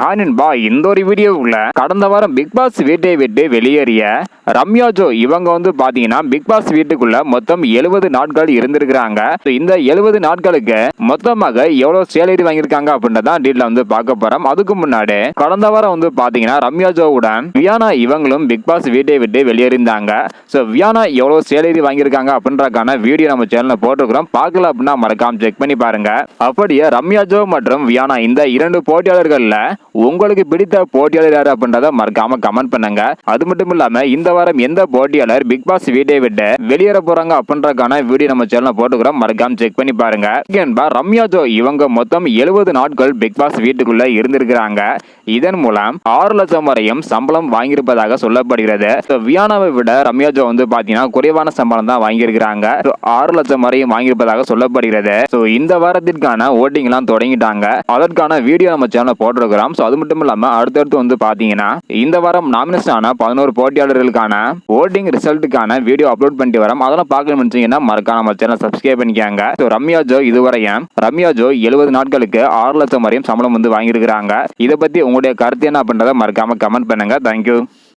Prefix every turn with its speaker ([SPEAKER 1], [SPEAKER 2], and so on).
[SPEAKER 1] ஹானின்பா இந்த ஒரு வீடியோவுல கடந்த வாரம் பிக் பாஸ் வீட்டை விட்டு வெளியேறிய ரம்யா ஜோ இவங்க வந்து பாத்தீங்கன்னா பிக் பாஸ் வீட்டுக்குள்ள மொத்தம் எழுபது நாட்கள் இருந்திருக்கிறாங்க. இந்த எழுபது நாட்களுக்கு மொத்தமாக எவ்வளவு சேலரி வாங்கியிருக்காங்க அப்படின்றதான் டீட்ல வந்து பார்க்க போறோம். அதுக்கு முன்னாடி கடந்த வாரம் வந்து பாத்தீங்கன்னா ரம்யா ஜோவுடன் வியானா இவங்களும் பிக் பாஸ் வீட்டை விட்டு வெளியேறிந்தாங்க ஸோ வியானா எவ்வளவு சேலரி வாங்கியிருக்காங்க அப்படின்றக்கான வீடியோ நம்ம சேனல்ல போட்டிருக்கிறோம். பார்க்கல அப்படின்னா மறக்காம செக் பண்ணி பாருங்க. அப்படியே ரம்யா ஜோ மற்றும் வியானா இந்த இரண்டு போட்டியாளர்கள்ல உங்களுக்கு பிடித்த போட்டியாளர் யாரு அப்படின்றத மறக்காம கமெண்ட் பண்ணுங்க. அது மட்டும் இல்லாம இந்த வாரம் எந்த போட்டியாளர் பிக் பாஸ் வீட்டை விட்டு வெளியேற போறாங்க அப்படின்றக்கான வீடியோ நம்ம சேனல்ல போட்டுக்கிறோம் மறக்காம செக் பண்ணி பாருங்க. என்பா ரம்யா ஜோ இவங்க மொத்தம் எழுபது நாட்கள் பிக் பாஸ் வீட்டுக்குள்ள இருந்திருக்கிறாங்க. இதன் மூலம் ஆறு லட்சம் வரையும் சம்பளம் வாங்கியிருப்பதாக சொல்லப்படுகிறது. வியானாவை விட ரம்யா ஜோ வந்து பாத்தீங்கன்னா குறைவான சம்பளம் தான் வாங்கியிருக்கிறாங்க. ஆறு லட்சம் வரையும் வாங்கியிருப்பதாக சொல்லப்படுகிறது. ஸோ இந்த வாரத்திற்கான ஓட்டிங் எல்லாம் தொடங்கிட்டாங்க. அதற்கான வீடியோ நம்ம சேனல் போட்டிருக்கிறோம். ஸோ அது மட்டும் இல்லாமல் அடுத்தடுத்து வந்து பாத்தீங்கன்னா இந்த வாரம் நாமினேஷன் ஆன பதினோரு போட்டியாளர்களுக்கான ஓட்டிங் ரிசல்ட்டுக்கான வீடியோ அப்லோட் பண்ணிட்டு வரோம். அதெல்லாம் பார்க்கணும்னு நினைச்சீங்கன்னா மறக்காம நம்ம சேனல் சப்ஸ்கிரைப் பண்ணிக்காங்க. ஸோ ரம்யா ஜோ இதுவரையும் ரம்யா ஜோ எழுபது நாட்களுக்கு ஆறு லட்சம் வரையும் சம்பளம் வந்து வாங்கியிருக்கிறாங்க. இதை பத்தி உங்களுடைய கருத்து என்ன அப்படின்றத மறக்காம கமெண்ட் பண்ணுங்க. தேங்க்யூ